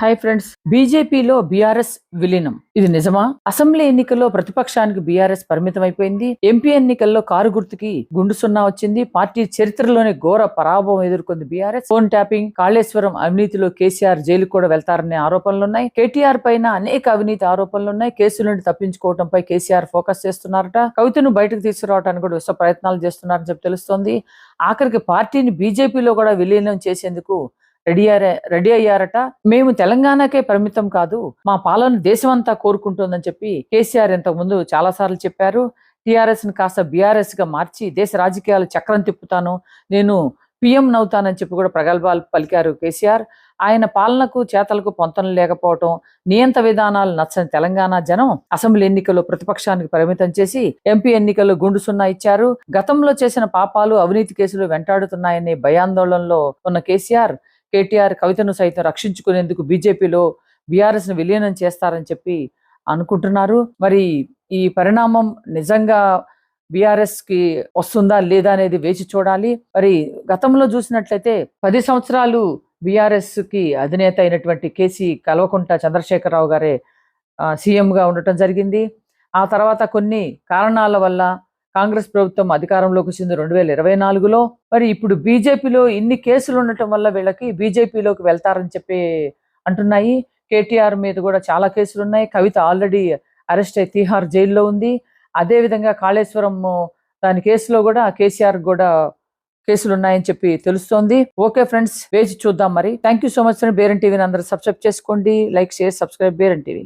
Hi friends. బీజేపీలో BRS విలీనం. ఇది నిజమా? అసెంబ్లీ ఎన్నికల్లో ప్రతిపక్షానికి బీఆర్ఎస్ పరిమితం అయిపోయింది. ఎంపీ ఎన్నికల్లో కారు గుర్తుకి గుండు సున్నా వచ్చింది. పార్టీ చరిత్రలోనే ఘోర పరాభవం ఎదుర్కొంది బీఆర్ఎస్. ఫోన్ ట్యాపింగ్ కాళేశ్వరం అవినీతిలో కేసీఆర్ జైలుకు కూడా వెళ్తారనే ఆరోపణలున్నాయి కేటీఆర్ పైన అనేక అవినీతి ఆరోపణలున్నాయి కేసుల నుండి తప్పించుకోవడంపై కేసీఆర్ ఫోకస్ చేస్తున్నారట. కవితను బయటకు తీసుకురావడానికి కూడా విశ్వ ప్రయత్నాలు చేస్తున్నారని చెప్పి తెలుస్తోంది. ఆఖరికి పార్టీని బీజేపీలో కూడా విలీనం చేసేందుకు రెడీ అయ్యారే రెడీ అయ్యారట. మేము తెలంగాణకే పరిమితం కాదు మా పాలన దేశమంతా కోరుకుంటుందని చెప్పి కేసీఆర్ ఇంతకుముందు చాలా సార్లు చెప్పారు. టీఆర్ఎస్ని కాస్త బీఆర్ఎస్గా మార్చి దేశ రాజకీయాలు చక్రం తిప్పుతాను నేను పిఎం నవ్వుతానని చెప్పి కూడా ప్రగల్భాలు పలికారు కేసీఆర్. ఆయన పాలనకు చేతలకు పొంతన లేకపోవటం నియంత విధానాలు నచ్చని తెలంగాణ జనం అసెంబ్లీ ఎన్నికల్లో ప్రతిపక్షానికి పరిమితం చేసి ఎంపీ ఎన్నికల్లో గుండు సున్నా ఇచ్చారు. గతంలో చేసిన పాపాలు అవినీతి కేసులు వెంటాడుతున్నాయనే భయాందోళనలో ఉన్న కేసీఆర్ కేటీఆర్ కవితను సైతం రక్షించుకునేందుకు బీజేపీలో బీఆర్ఎస్ను విలీనం చేస్తారని చెప్పి అనుకుంటున్నారు. మరి ఈ పరిణామం నిజంగా బీఆర్ఎస్కి వస్తుందా లేదా అనేది వేచి చూడాలి. మరి గతంలో చూసినట్లయితే పది సంవత్సరాలు బీఆర్ఎస్కి అధినేత అయినటువంటి కేసీ కల్వకుంట చంద్రశేఖరరావు గారే సీఎంగా ఉండటం జరిగింది. ఆ తర్వాత కొన్ని కారణాల వల్ల కాంగ్రెస్ ప్రభుత్వం అధికారంలోకి వచ్చింది రెండు వేల ఇరవై నాలుగులో. మరి ఇప్పుడు బీజేపీలో ఇన్ని కేసులు ఉండటం వల్ల వీళ్ళకి బీజేపీలోకి వెళ్తారని చెప్పి అంటున్నాయి. కేటీఆర్ మీద కూడా చాలా కేసులు ఉన్నాయి. కవిత ఆల్రెడీ అరెస్ట్ అయి తీహార్ జైల్లో ఉంది. అదే విధంగా కాళేశ్వరం దాని కేసులో కూడా కేసీఆర్ కూడా కేసులు ఉన్నాయని చెప్పి తెలుస్తోంది. ఓకే ఫ్రెండ్స్ వేచి చూద్దాం మరి. థ్యాంక్ యూ సో మచ్ బేరన్ టీవీని అందరూ సబ్స్క్రైబ్ చేసుకోండి. లైక్ షేర్ సబ్స్క్రైబ్ బేరన్ టీవీ